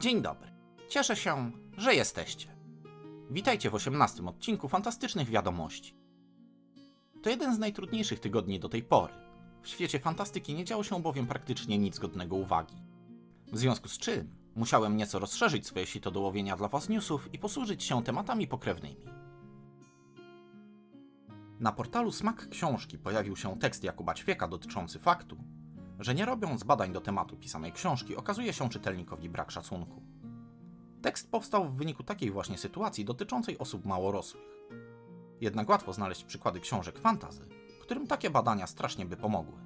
Dzień dobry. Cieszę się, że jesteście. Witajcie w 18 odcinku Fantastycznych Wiadomości. To jeden z najtrudniejszych tygodni do tej pory. W świecie fantastyki nie działo się bowiem praktycznie nic godnego uwagi. W związku z czym musiałem nieco rozszerzyć swoje sito do łowienia dla was newsów i posłużyć się tematami pokrewnymi. Na portalu Smak Książki pojawił się tekst Jakuba Ćwieka dotyczący faktu, że nie robiąc badań do tematu pisanej książki, okazuje się czytelnikowi brak szacunku. Tekst powstał w wyniku takiej właśnie sytuacji dotyczącej osób małorosłych. Jednak łatwo znaleźć przykłady książek fantazy, którym takie badania strasznie by pomogły.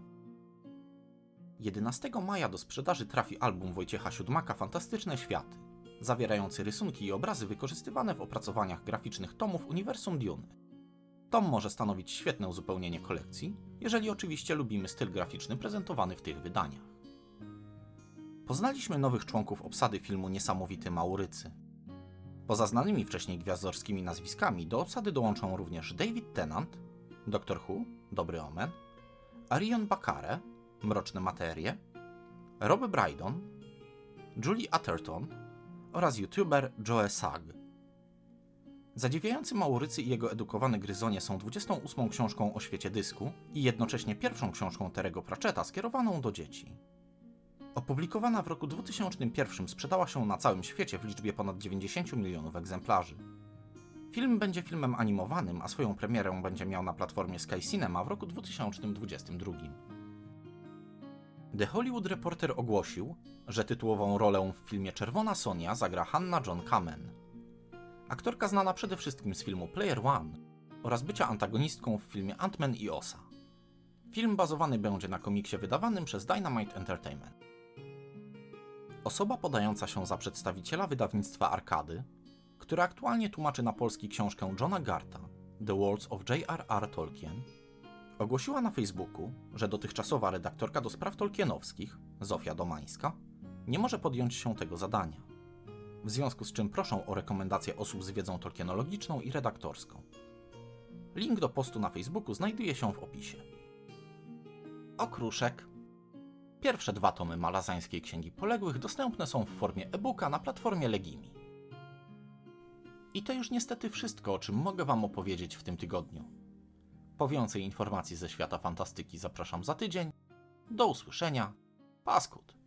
11 maja do sprzedaży trafi album Wojciecha Siódmaka Fantastyczne Światy, zawierający rysunki i obrazy wykorzystywane w opracowaniach graficznych tomów Uniwersum Dune. Tom może stanowić świetne uzupełnienie kolekcji, jeżeli oczywiście lubimy styl graficzny prezentowany w tych wydaniach. Poznaliśmy nowych członków obsady filmu Niesamowity Maurycy. Poza znanymi wcześniej gwiazdorskimi nazwiskami do obsady dołączą również David Tennant, Doctor Who, Dobry Omen, Arion Bakare, Mroczne Materie, Rob Brydon, Julie Atherton oraz youtuber Joe Sag. Zadziwiający Maurycy i jego edukowane gryzonie są 28 książką o świecie dysku i jednocześnie pierwszą książką Terego Pratchetta skierowaną do dzieci. Opublikowana w roku 2001 sprzedała się na całym świecie w liczbie ponad 90 milionów egzemplarzy. Film będzie filmem animowanym, a swoją premierę będzie miał na platformie Sky Cinema w roku 2022. The Hollywood Reporter ogłosił, że tytułową rolę w filmie Czerwona Sonia zagra Hanna John Kamen. Aktorka znana przede wszystkim z filmu Player One oraz bycia antagonistką w filmie Ant-Man i Osa. Film bazowany będzie na komiksie wydawanym przez Dynamite Entertainment. Osoba podająca się za przedstawiciela wydawnictwa Arkady, które aktualnie tłumaczy na polski książkę Johna Garta The Worlds of J.R.R. Tolkien, ogłosiła na Facebooku, że dotychczasowa redaktorka do spraw tolkienowskich, Zofia Domańska, nie może podjąć się tego zadania. W związku z czym proszę o rekomendację osób z wiedzą tolkienologiczną i redaktorską. Link do postu na Facebooku znajduje się w opisie. Okruszek. Pierwsze dwa tomy malazańskiej Księgi Poległych dostępne są w formie e-booka na platformie Legimi. I to już niestety wszystko, o czym mogę Wam opowiedzieć w tym tygodniu. Po więcej informacji ze świata fantastyki zapraszam za tydzień. Do usłyszenia. Paskut.